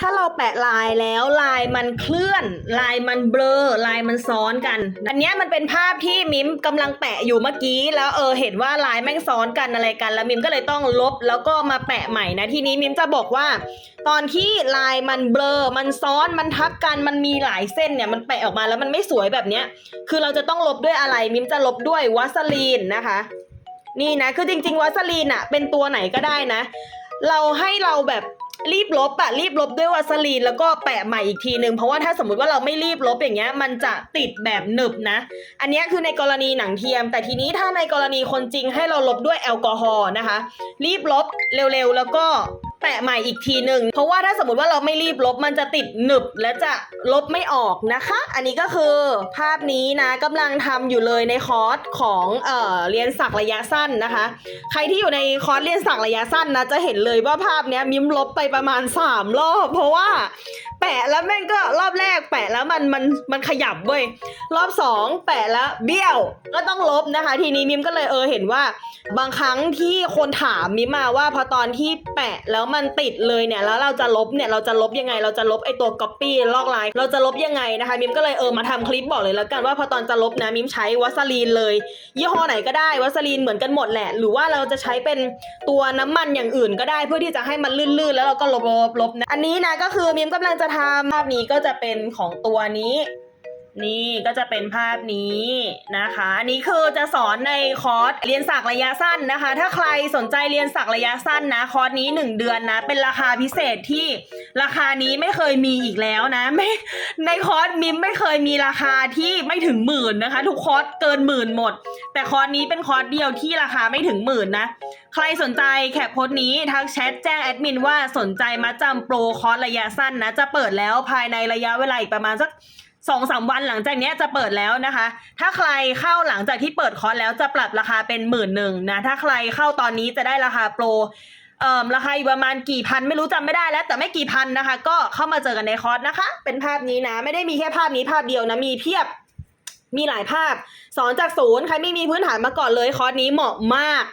ถ้าเราแปะลายแล้วลายมันเคลื่อน ลายมันเบลอลายมันซ้อนกัน อันนี้มันเป็นภาพที่มิมกำลังแปะอยู่เมื่อกี้ แล้วเออเห็นว่าลายแม่งซ้อนกันอะไรกัน แล้วมิมก็เลยต้องลบแล้วก็มาแปะใหม่นะทีนี้มิมจะบอกว่า ตอนที่ลายมันเบลอมันซ้อนมันทับกันมันมีหลายเส้นเนี่ยมันแปะออกมาแล้วมันไม่สวยแบบเนี้ยคือเราจะต้องลบด้วยอะไรมิมจะลบด้วยวัสลีนนะคะนี่นะคือจริงๆวัสลีนอะเป็นตัวไหนก็ได้นะ เราให้เราแบบ รีบลบอะรีบลบด้วยวาสลีนแล้วก็แปะใหม่อีกทีนึง เพราะว่าถ้าสมมติว่าเราไม่รีบลบอย่างเงี้ย มันจะติดแบบหนึบนะ อันนี้คือในกรณีหนังเทียม แต่ทีนี้ถ้าในกรณีคนจริงให้เราลบด้วยแอลกอฮอล์นะคะ รีบลบเร็วๆแล้วก็ แปะใหม่อีกทีหนึ่งเพราะว่าถ้าสมมติว่าเราไม่รีบลบมันจะติดหนึบและจะลบไม่ออกนะคะ อันนี้ก็คือภาพนี้นะกำลังทำอยู่เลยในคอร์สของเอ่อเรียนสักระยะสั้นนะคะ ใครที่อยู่ในคอร์สเรียนสักระยะสั้นนะจะเห็นเลยว่าภาพนี้มิมลบไปประมาณสามรอบ เพราะว่า แปะแล้วแม่งก็รอบแรก แปะแล้วมันมันมันขยับเว้ยรอบสองแปะแล้วเบี้ยวก็ต้องลบนะคะ ทีนี้มิมก็เลยเออเห็นว่า บางครั้งที่คนถามมิมมาว่าพอตอนที่แปะแล้วมันติดเลยเนี่ยแล้วเราจะลบเนี่ยเราจะลบยังไง เราจะลบไอตัวก๊อปปี้ลอกลายเราจะลบยังไงนะคะ มิมก็เลยเออมาทำคลิปบอกเลยแล้วกันว่าพอตอนจะลบนะมิมใช้วัสลีนเลย ยี่ห้อไหนก็ได้วัสลีนเหมือนกันหมดแหละ หรือว่าเราจะใช้เป็นตัวน้ำมันอย่างอื่นก็ได้เพื่อที่จะให้มันลื่นๆ แล้วเราก็ลบๆลบนะอันนี้นะก็คือมิมกำลังจะทำภาพนี้ก็จะเป็นของตัวนี้ นี่ก็จะเป็นภาพนี้นะคะอันนี้คือจะสอนในคอร์สเรียนสักระยะสั้นนะคะ ถ้าใครสนใจเรียนสักระยะสั้นนะคอร์สนี้ 1 เดือนนะ เป็นราคาพิเศษที่ราคานี้ไม่เคยมีอีกแล้วนะไม่ในคอร์สมิมไม่เคยมีราคาที่ไม่ถึงหมื่นนะคะ ทุกคอร์สเกินหมื่นหมด แต่คอร์สนี้เป็นคอร์สเดียวที่ราคาไม่ถึงหมื่นนะ ใครสนใจแคปโพสต์นี้ทักแชทแจ้งแอดมินว่าสนใจมาจำโปรคอร์สระยะสั้นนะ จะเปิดแล้วภายในระยะเวลาอีกประมาณสักสองสามวันหลังจากนี้จะเปิดแล้วนะคะ ถ้าใครเข้าหลังจากที่เปิดคอร์สแล้วจะปรับราคาเป็นหมื่นหนึ่งนะ ถ้าใครเข้าตอนนี้จะได้ราคาโปร เอ่อราคาอยู่ประมาณกี่พันไม่รู้จำไม่ได้แล้ว แต่ไม่กี่พันนะคะ ก็เข้ามาเจอกันในคอร์สนะคะ เป็นภาพนี้นะ ไม่ได้มีแค่ภาพนี้ภาพเดียวนะ มีเพียบ มีหลายภาพ สอนจากศูนย์ใครไม่มีพื้นฐานมาก่อนเลยคอร์สนี้เหมาะมาก